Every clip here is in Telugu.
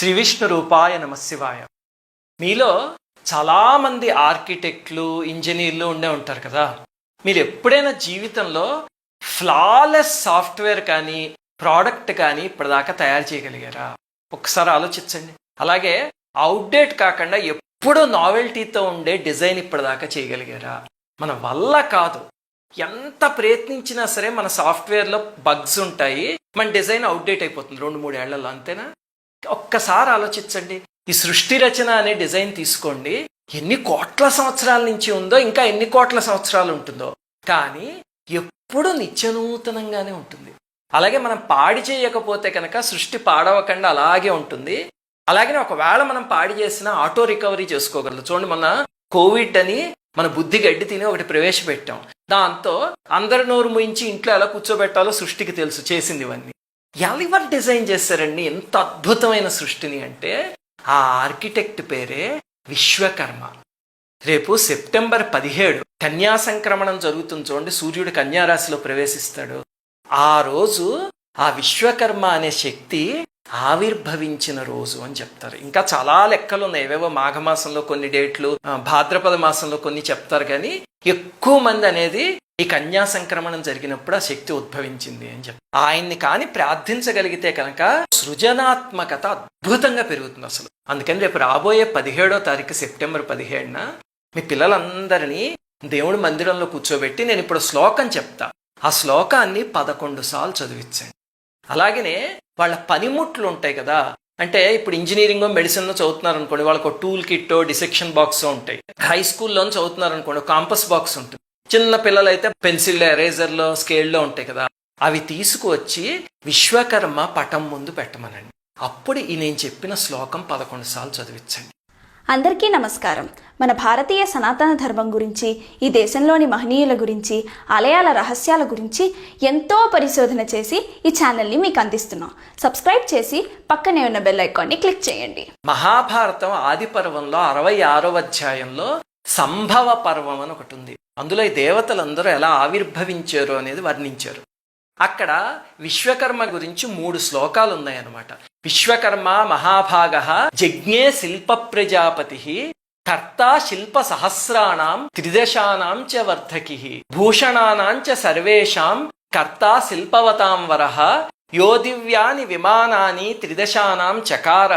శ్రీ విష్ణు రూపాయ నమశివాయ మీలో చాలామంది ఆర్కిటెక్ట్లు ఇంజనీర్లు ఉండే ఉంటారు కదా. మీరు ఎప్పుడైనా జీవితంలో ఫ్లాలెస్ సాఫ్ట్వేర్ కానీ ప్రోడక్ట్ కానీ ఇప్పటిదాకా తయారు చేయగలిగారా? ఒకసారి ఆలోచించండి. అలాగే అవుట్డేట్ కాకుండా ఎప్పుడూ నావెల్టీతో ఉండే డిజైన్ ఇప్పటిదాకా చేయగలిగారా? మన వల్ల కాదు. ఎంత ప్రయత్నించినా సరే మన సాఫ్ట్వేర్లో బగ్స్ ఉంటాయి. మన డిజైన్ అవుట్డేట్ అయిపోతుంది రెండు మూడు ఏళ్ళలో అంతేనా? ఒక్కసారి ఆలోచించండి. ఈ సృష్టి రచన అనే డిజైన్ తీసుకోండి. ఎన్ని కోట్ల సంవత్సరాల నుంచి ఉందో ఇంకా ఎన్ని కోట్ల సంవత్సరాలు ఉంటుందో. కానీ ఎప్పుడు నిత్యనూతనంగానే ఉంటుంది. అలాగే మనం పాడి చేయకపోతే కనుక సృష్టి పాడవకుండా అలాగే ఉంటుంది. అలాగే ఒకవేళ మనం పాడి చేసినా ఆటో రికవరీ చేసుకోగలదు. చూడండి మొన్న కోవిడ్ అని మన బుద్ధి గడ్డి తిని ఒకటి ప్రవేశపెట్టాం. దాంతో అందరి నోరు ముయించి ఇంట్లో ఎలా కూర్చోబెట్టాలో సృష్టికి తెలుసు చేసింది ఇవన్నీ. ఎవరు డిజైన్ చేశారండి. ఎంత అద్భుతమైన సృష్టిని అంటే ఆ ఆర్కిటెక్ట్ పేరే విశ్వకర్మ. రేపు సెప్టెంబర్ పదిహేడు కన్యా సంక్రమణం జరుగుతుంది చూడండి. సూర్యుడు కన్యారాశిలో ప్రవేశిస్తాడు. ఆ రోజు ఆ విశ్వకర్మ అనే శక్తి ఆవిర్భవించిన రోజు అని చెప్తారు. ఇంకా చాలా లెక్కలు ఉన్నాయి. ఏవేవో మాఘమాసంలో కొన్ని డేట్లు భాద్రపద మాసంలో కొన్ని చెప్తారు కానీ ఎక్కువ మంది అనేది ఈ కన్యా సంక్రమణం జరిగినప్పుడు ఆ శక్తి ఉద్భవించింది అని చెప్పి. ఆయన్ని కానీ ప్రార్థించగలిగితే కనుక సృజనాత్మకత అద్భుతంగా పెరుగుతుంది అసలు. అందుకని రేపు రాబోయే పదిహేడో తారీఖు సెప్టెంబర్ పదిహేడున మీ పిల్లలందరినీ దేవుడి మందిరంలో కూర్చోబెట్టి నేను ఇప్పుడు శ్లోకం చెప్తా. ఆ శ్లోకాన్ని పదకొండు సార్లు చదివించండి. అలాగనే వాళ్ళ పనిముట్లు ఉంటాయి కదా. అంటే ఇప్పుడు ఇంజనీరింగ్ మెడిసిన్ చదువుతున్నారు అనుకోండి వాళ్ళకు టూల్ కిట్ డిసెక్షన్ బాక్స్ ఉంటాయి. హై స్కూల్లో చదువుతున్నారు అనుకోండి కాంపస్ బాక్స్ ఉంటుంది. చిన్న పిల్లలైతే పెన్సిల్ ఎరేజర్లో స్కేల్లో ఉంటాయి కదా. అవి తీసుకువచ్చి విశ్వకర్మ పటం ముందు పెట్టమనండి. అప్పుడు ఈ నేను చెప్పిన శ్లోకం పదకొండు సార్లు చదివించండి. అందరికీ నమస్కారం. మన భారతీయ సనాతన ధర్మం గురించి ఈ దేశంలోని మహనీయుల గురించి ఆలయాల రహస్యాల గురించి ఎంతో పరిశోధన చేసి ఈ ఛానల్ని మీకు అందిస్తున్నాం. సబ్స్క్రైబ్ చేసి పక్కనే ఉన్న బెల్ ఐకాన్ని క్లిక్ చేయండి. మహాభారతం ఆది పర్వంలో అరవై ఆరవ అధ్యాయంలో సంభవ పర్వం అని ఒకటి ఉంది. అందులో ఈ దేవతలందరూ ఎలా ఆవిర్భవించారు అనేది వర్ణించారు. అక్కడ విశ్వకర్మ గురించి మూడు శ్లోకాలు ఉన్నాయన్నమాట. విశ్వకర్మ మహాభాగ జజ్ఞే శిల్ప ప్రజాపతి కర్త శిల్ప సహస్రాణం త్రిదశానాం చ వర్ధకి భూషణానాం చ సర్వేషాం కర్త శిల్పవతాం వరః యో దివ్యాని విమానాని త్రిదశానాం చకార.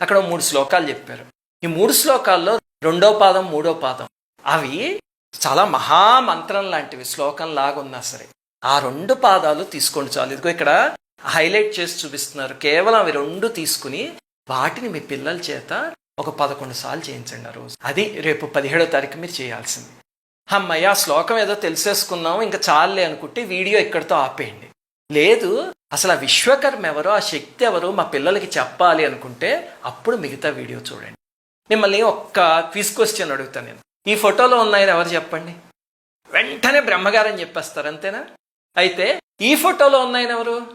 అక్కడ మూడు శ్లోకాలు చెప్పారు. ఈ మూడు శ్లోకాల్లో రెండో పాదం మూడో పాదం. అవి చాలా మహామంత్రం లాంటివి శ్లోకం లాగున్నా ఉన్నా సరే. ఆ రెండు పాదాలు తీసుకోండి చాలు. ఇదిగో ఇక్కడ హైలైట్ చేసి చూపిస్తున్నారు. కేవలం అవి రెండు తీసుకుని వాటిని మీ పిల్లల చేత ఒక పదకొండు సార్లు చేయించండి ఆ రోజు. అది రేపు పదిహేడో తారీఖు మీరు చేయాల్సింది. అమ్మయ్య ఆ శ్లోకం ఏదో తెలిసేసుకున్నాం ఇంకా చాలే అనుకుంటే వీడియో ఇక్కడితో ఆపేయండి. లేదు అసలు ఆ విశ్వకర్మ ఎవరో ఆ శక్తి ఎవరో మా పిల్లలకి చెప్పాలి అనుకుంటే అప్పుడు మిగతా వీడియో చూడండి. మిమ్మల్ని ఒక్క క్విజ్ క్వశ్చన్ అడుగుతాను నేను. ఈ ఫోటోలో ఉన్నాయని ఎవరు చెప్పండి? వెంటనే బ్రహ్మగారని చెప్పేస్తారు అంతేనా? అయితే ఈ ఫోటోలో ఉన్నాయని ఎవరు?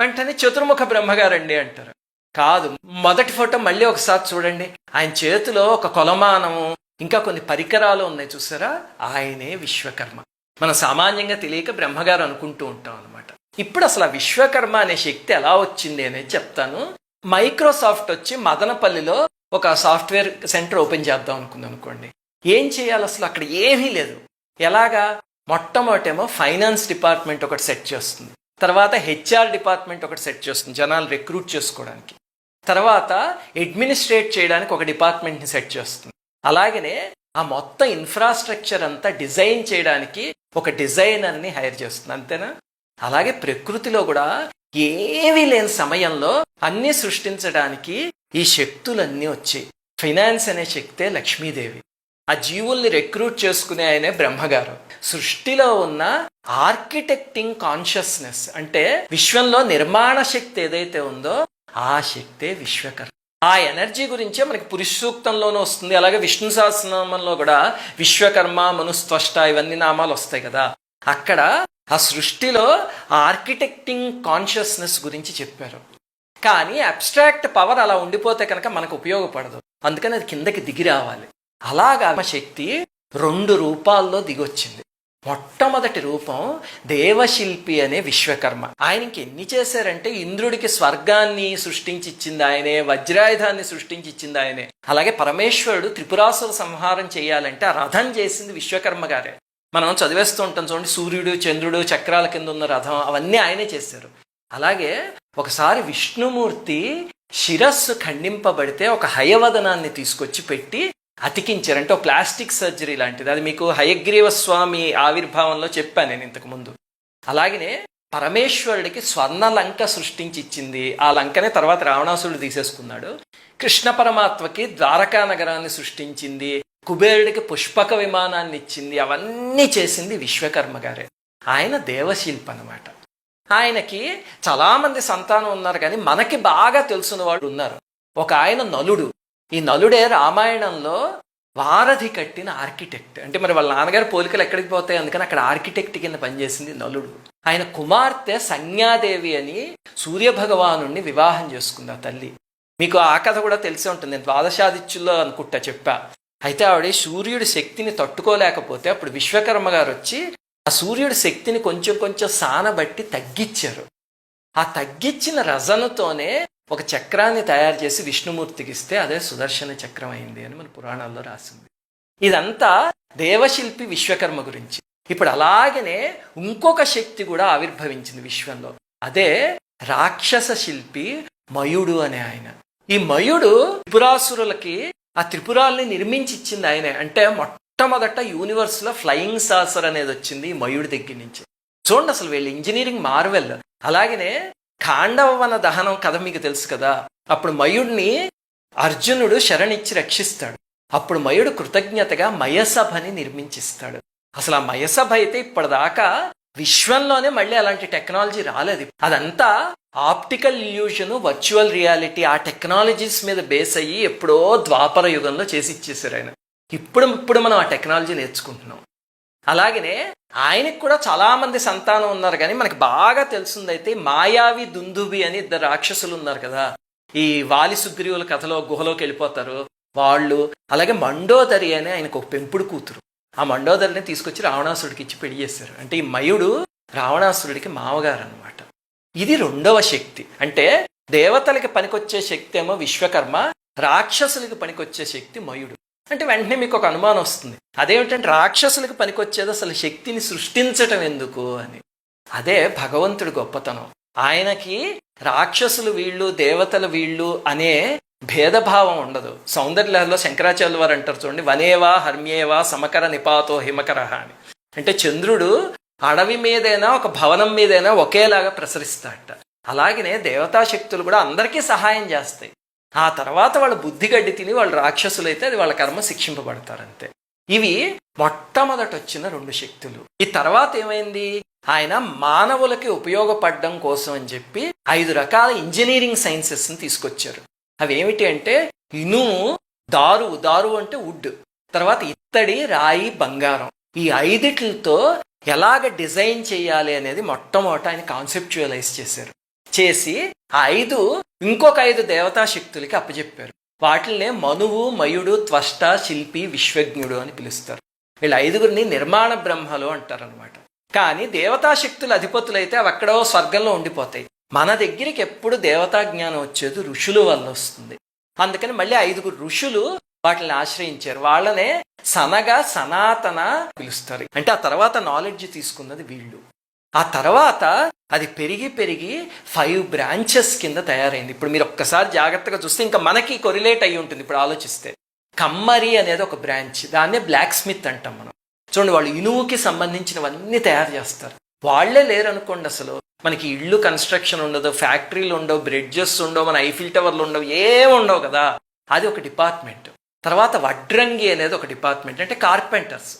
వెంటనే చతుర్ముఖ బ్రహ్మగారండి అంటారు. కాదు మొదటి ఫోటో మళ్ళీ ఒకసారి చూడండి. ఆయన చేతిలో ఒక కొలమానము ఇంకా కొన్ని పరికరాలు ఉన్నాయి చూసారా? ఆయనే విశ్వకర్మ. మనం సామాన్యంగా తెలియక బ్రహ్మగారు అనుకుంటూ ఉంటాం అనమాట ఇప్పుడు అసలు ఆ విశ్వకర్మ అనే శక్తి ఎలా వచ్చింది అనేది చెప్తాను. మైక్రోసాఫ్ట్ వచ్చి మదనపల్లిలో ఒక సాఫ్ట్వేర్ సెంటర్ ఓపెన్ చేద్దాం అనుకుంది అనుకోండి. ఏం చేయాలి అసలు అక్కడ ఏమీ లేదు. ఎలాగా? మొట్టమొదటేమో ఫైనాన్స్ డిపార్ట్మెంట్ ఒకటి సెట్ చేస్తుంది. తర్వాత హెచ్ఆర్ డిపార్ట్మెంట్ ఒకటి సెట్ చేస్తుంది జనాలు రిక్రూట్ చేసుకోవడానికి. తర్వాత అడ్మినిస్ట్రేట్ చేయడానికి ఒక డిపార్ట్మెంట్ని సెట్ చేస్తుంది. అలాగనే ఆ మొత్తం ఇన్ఫ్రాస్ట్రక్చర్ అంతా డిజైన్ చేయడానికి ఒక డిజైనర్ని హైర్ చేస్తుంది. అంతేనా? అలాగే ప్రకృతిలో కూడా ఏమీ లేని సమయంలో అన్ని సృష్టించడానికి ఈ శక్తులన్నీ వచ్చాయి. ఫైనాన్స్ అనే శక్తే లక్ష్మీదేవి. ఆ జీవుల్ని రిక్రూట్ చేసుకునే ఆయనే బ్రహ్మగారు. సృష్టిలో ఉన్న ఆర్కిటెక్టింగ్ కాన్షియస్నెస్ అంటే విశ్వంలో నిర్మాణ శక్తి ఏదైతే ఉందో ఆ శక్తే విశ్వకర్మ. ఆ ఎనర్జీ గురించే మనకి పురుష సూక్తంలోనూ వస్తుంది. అలాగే విష్ణు సహస్రనామంలో కూడా విశ్వకర్మ మనుస్త్వష్ట ఇవన్నీ నామాలు వస్తాయి కదా. అక్కడ ఆ సృష్టిలో ఆ ఆర్కిటెక్టింగ్ కాన్షియస్నెస్ గురించి చెప్పారు. కానీ అబ్స్ట్రాక్ట్ పవర్ అలా ఉండిపోతే కనుక మనకు ఉపయోగపడదు. అందుకని అది కిందకి దిగి రావాలి. అలాగా శక్తి రెండు రూపాల్లో దిగొచ్చింది. మొట్టమొదటి రూపం దేవశిల్పి అనే విశ్వకర్మ. ఆయనకి ఎన్ని చేశారంటే ఇంద్రుడికి స్వర్గాన్ని సృష్టించి ఇచ్చింది ఆయనే వజ్రాయుధాన్ని సృష్టించి ఇచ్చింది ఆయనే. అలాగే పరమేశ్వరుడు త్రిపురాసుర సంహారం చేయాలంటే ఆ రథం చేసింది విశ్వకర్మ గారే. మనం చదివేస్తూ ఉంటాం చూడండి సూర్యుడు చంద్రుడు చక్రాల కింద ఉన్న రథం అవన్నీ ఆయనే చేశారు. అలాగే ఒకసారి విష్ణుమూర్తి శిరస్సు ఖండింపబడితే ఒక హయవదనాన్ని తీసుకొచ్చి పెట్టి అతికించారు అంటే ఒక ప్లాస్టిక్ సర్జరీ లాంటిది. అది మీకు హయగ్రీవ స్వామి ఆవిర్భావంలో చెప్పాను నేను ఇంతకు ముందు. అలాగనే పరమేశ్వరుడికి స్వర్ణ లంక సృష్టించి ఇచ్చింది ఆ లంకనే తర్వాత రావణాసురుడు తీసేసుకున్నాడు. కృష్ణ పరమాత్మకి ద్వారకా నగరాన్ని సృష్టించింది. కుబేరుడికి పుష్పక విమానాన్ని ఇచ్చింది అవన్నీ చేసింది విశ్వకర్మ గారే. ఆయన దేవశిల్ప అనమాట ఆయనకి చాలామంది సంతానం ఉన్నారు కానీ మనకి బాగా తెలిసిన వాళ్ళు ఉన్నారు. ఒక ఆయన నలుడు. ఈ నలుడే రామాయణంలో వారధి కట్టిన ఆర్కిటెక్ట్. అంటే మరి వాళ్ళ నాన్నగారు పోలికలు ఎక్కడికి పోతాయి? అందుకని అక్కడ ఆర్కిటెక్ట్ కింద పనిచేసింది నలుడు. ఆయన కుమార్తె సంజ్ఞాదేవి అని సూర్యభగవాను వివాహం చేసుకుంది ఆ తల్లి. మీకు ఆ కథ కూడా తెలిసే ఉంటుంది. నేను ద్వాదశాదిత్యుల్లో అనుకుంటా చెప్పా. అయితే ఆవిడ సూర్యుడి శక్తిని తట్టుకోలేకపోతే అప్పుడు విశ్వకర్మ గారు వచ్చి ఆ సూర్యుడి శక్తిని కొంచెం కొంచెం సానబట్టి తగ్గించారు. ఆ తగ్గించిన రజనతోనే ఒక చక్రాన్ని తయారు చేసి విష్ణుమూర్తికి ఇస్తే అదే సుదర్శన చక్రం అయింది అని మన పురాణాల్లో రాసింది. ఇదంతా దేవశిల్పి విశ్వకర్మ గురించి. ఇప్పుడు అలాగనే ఇంకొక శక్తి కూడా ఆవిర్భవించింది విశ్వంలో. అదే రాక్షస శిల్పి మయుడు అనే ఆయన. ఈ మయుడు త్రిపురాసురులకి ఆ త్రిపురాల్ని నిర్మించి ఇచ్చింది ఆయనే. అంటే మొట్టమొదట యూనివర్స్లో ఫ్లయింగ్ సాసర్ అనేది వచ్చింది మయుడి దగ్గర నుంచి. చూడండి అసలు వీళ్ళు ఇంజనీరింగ్ మార్వెల్. అలాగనే ఖాండవన దహనం కథ మీకు తెలుసు కదా. అప్పుడు మయుడిని అర్జునుడు శరణిచ్చి రక్షిస్తాడు. అప్పుడు మయుడు కృతజ్ఞతగా మయసభని నిర్మించిస్తాడు. అసలు ఆ మయసభ అయితే ఇప్పటిదాకా విశ్వంలోనే మళ్ళీ అలాంటి టెక్నాలజీ రాలేదు. అదంతా ఆప్టికల్ ఇల్యూషన్ వర్చువల్ రియాలిటీ ఆ టెక్నాలజీస్ మీద బేస్ అయ్యి ఎప్పుడో ద్వాపర యుగంలో చేసి ఇచ్చేసారు ఆయన. ఇప్పుడు ఇప్పుడు మనం ఆ టెక్నాలజీ నేర్చుకుంటున్నాం. అలాగనే ఆయనకి కూడా చాలామంది సంతానం ఉన్నారు కానీ మనకి బాగా తెలిసిందైతే మాయావి దుందుబి అని ఇద్దరు రాక్షసులు ఉన్నారు కదా. ఈ వాలి సుగ్రీవుల కథలో గుహలోకి వెళ్ళిపోతారు. వాళ్ళు అలాగే మండోదరి అని ఆయనకు ఒక పెంపుడు కూతురు. ఆ మండోదరిని తీసుకొచ్చి రావణాసుడికి ఇచ్చి పెళ్ళి చేశారు. అంటే ఈ మయుడు రావణాసురుడికి మామగారు అనమాట ఇది రెండవ శక్తి. అంటే దేవతలకి పనికొచ్చే శక్తి ఏమో విశ్వకర్మ రాక్షసులకి పనికొచ్చే శక్తి మయుడు. అంటే వెంటనే మీకు ఒక అనుమానం వస్తుంది. అదేమిటంటే రాక్షసులకు పనికొచ్చేది అసలు శక్తిని సృష్టించటం ఎందుకు అని. అదే భగవంతుడి గొప్పతనం. ఆయనకి రాక్షసులు వీళ్ళు దేవతలు వీళ్ళు అనే భేదభావం ఉండదు. సౌందర్యలహరిలో శంకరాచార్యుల వారు అంటారు చూడండి వనేవా హర్మ్యేవా సమకర నిపాతో హిమకర అని. అంటే చంద్రుడు అడవి మీదైనా ఒక భవనం మీదైనా ఒకేలాగా ప్రసరిస్తాడట. అలాగనే దేవతా శక్తులు కూడా అందరికీ సహాయం చేస్తాయి. ఆ తర్వాత వాళ్ళ బుద్ధి గడ్డి తిని వాళ్ళు రాక్షసులైతే అది వాళ్ళ కర్మ శిక్షింపబడతారంతే. ఇవి మొట్టమొదట వచ్చిన రెండు శక్తులు. ఈ తర్వాత ఏమైంది? ఆయన మానవులకి ఉపయోగపడడం కోసం అని చెప్పి ఐదు రకాల ఇంజనీరింగ్ సైన్సెస్ని తీసుకొచ్చారు. అవి ఏమిటి అంటే ఇనుము దారు దారు అంటే వుడ్. తర్వాత ఇత్తడి రాయి బంగారం. ఈ ఐదిట్లతో ఎలాగ డిజైన్ చేయాలి అనేది మొట్టమొదట ఆయన కాన్సెప్చువలైజ్ చేశారు. చేసి ఆ ఐదు ఇంకొక ఐదు దేవతా శక్తులకి అప్పచెప్పారు వాటిల్నే మనువు మయుడు త్వష్ట శిల్పి విశ్వజ్ఞుడు అని పిలుస్తారు. వీళ్ళ ఐదుగురిని నిర్మాణ బ్రహ్మలు అంటారనమాట కానీ దేవతా శక్తుల అధిపతులైతే అవి ఎక్కడో స్వర్గంలో ఉండిపోతాయి. మన దగ్గరికి ఎప్పుడు దేవతా జ్ఞానం వచ్చేది ఋషుల వల్ల వస్తుంది. అందుకని మళ్ళీ ఐదుగురు ఋషులు వాటిని ఆశ్రయించారు. వాళ్ళనే సనగా సనాతన పిలుస్తారు. అంటే ఆ తర్వాత నాలెడ్జ్ తీసుకున్నది వీళ్ళు. ఆ తర్వాత అది పెరిగి పెరిగి ఫైవ్ బ్రాంచెస్ కింద తయారైంది. ఇప్పుడు మీరు ఒక్కసారి జాగ్రత్తగా చూస్తే ఇంకా మనకి కొరిలేట్ అయి ఉంటుంది ఇప్పుడు ఆలోచిస్తే. కమ్మరి అనేది ఒక బ్రాంచ్ దాన్నే బ్లాక్ స్మిత్ అంటాం మనం. చూడండి వాళ్ళు ఇనుముకి సంబంధించినవన్నీ తయారు చేస్తారు. వాళ్ళే లేరు అనుకోండి అసలు. మనకి ఇళ్ళు కన్స్ట్రక్షన్ ఉండదు ఫ్యాక్టరీలు ఉండవు బ్రిడ్జెస్ ఉండవు మన ఐఫిల్ టవర్లు ఉండవు ఏం ఉండవు కదా? అది ఒక డిపార్ట్మెంట్ తర్వాత వడ్రంగి అనేది ఒక డిపార్ట్మెంట్ అంటే కార్పెంటర్స్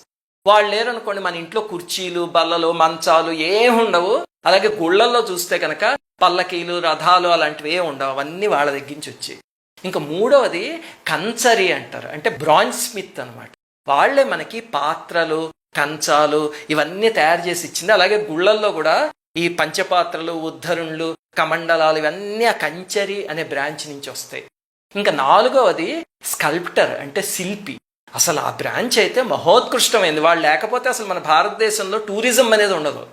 వాళ్ళు లేరనుకోండి మన ఇంట్లో కుర్చీలు బల్లలు మంచాలు ఏం ఉండవు. అలాగే గుళ్ళల్లో చూస్తే కనుక పల్లకీలు రథాలు అలాంటివి ఏం ఉండవు అవన్నీ వాళ్ళ దగ్గర నుంచి వచ్చాయి ఇంకా మూడవది కంచరి అంటారు అంటే బ్రాంజ్ స్మిత్ అనమాట వాళ్ళే మనకి పాత్రలు కంచాలు ఇవన్నీ తయారు చేసి ఇచ్చింది. అలాగే గుళ్ళల్లో కూడా ఈ పంచపాత్రలు ఉద్ధరుణులు కమండలాలు ఇవన్నీ ఆ కంచరి అనే బ్రాంచ్ నుంచి వస్తాయి. ఇంకా నాలుగవది స్కల్ప్టర్ అంటే శిల్పి. అసలు ఆ బ్రాంచ్ అయితే మహోత్కృష్టమైంది. వాళ్ళు లేకపోతే అసలు మన భారతదేశంలో టూరిజం అనేది ఉండదు.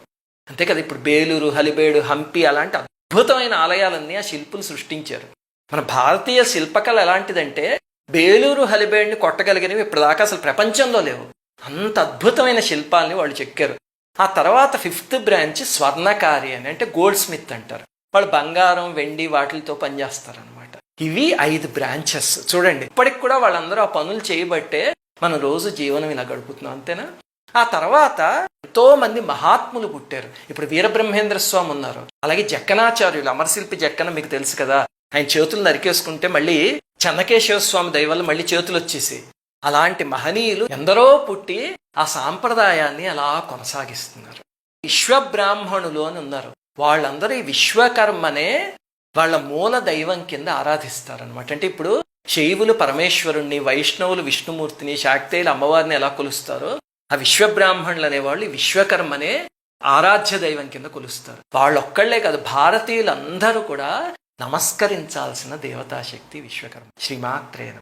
అంతే కదా ఇప్పుడు బేలూరు హలిబేడు హంపి అలాంటి అద్భుతమైన ఆలయాలన్నీ ఆ శిల్పులు సృష్టించారు. మన భారతీయ శిల్పకళ ఎలాంటిదంటే బేలూరు హలిబేడుని కొట్టగలిగినవి ఇప్పటిదాకా అసలు ప్రపంచంలో లేవు. అంత అద్భుతమైన శిల్పాలని వాళ్ళు చెక్కారు. ఆ తర్వాత ఫిఫ్త్ బ్రాంచ్ స్వర్ణకారి అని అంటే గోల్డ్ స్మిత్ అంటారు. వాళ్ళు బంగారం వెండి వాటితో పనిచేస్తారనమాట ఇవి ఐదు బ్రాంచెస్ చూడండి ఇప్పటికి కూడా వాళ్ళందరూ ఆ పనులు చేయబట్టే మనం రోజు జీవనం ఇలా గడుపుతున్నాం అంతేనా? ఆ తర్వాత ఎంతో మంది మహాత్ములు పుట్టారు. ఇప్పుడు వీరబ్రహ్మేంద్ర స్వామి ఉన్నారు. అలాగే జక్కనాచార్యులు అమరశిల్పి జక్కన మీకు తెలుసు కదా. ఆయన చేతులు నరికేసుకుంటే మళ్ళీ చెన్నకేశవ స్వామి దయ వల్ల మళ్ళీ చేతులు వచ్చేసి అలాంటి మహనీయులు ఎందరో పుట్టి ఆ సాంప్రదాయాన్ని అలా కొనసాగిస్తున్నారు. విశ్వబ్రాహ్మణులు అని ఉన్నారు. వాళ్ళందరూ ఈ విశ్వకర్మనే వాళ్ళ మూల దైవం కింద ఆరాధిస్తారనమాట అంటే ఇప్పుడు శైవులు పరమేశ్వరుణ్ణి వైష్ణవులు విష్ణుమూర్తిని శాక్తేయులు అమ్మవారిని ఎలా కొలుస్తారో ఆ విశ్వబ్రాహ్మణులు అనేవాళ్ళు విశ్వకర్మనే ఆరాధ్య దైవం కింద కొలుస్తారు. వాళ్ళొక్కళ్ళే కాదు భారతీయులందరూ కూడా నమస్కరించాల్సిన దేవతాశక్తి విశ్వకర్మ. శ్రీమాత్రేన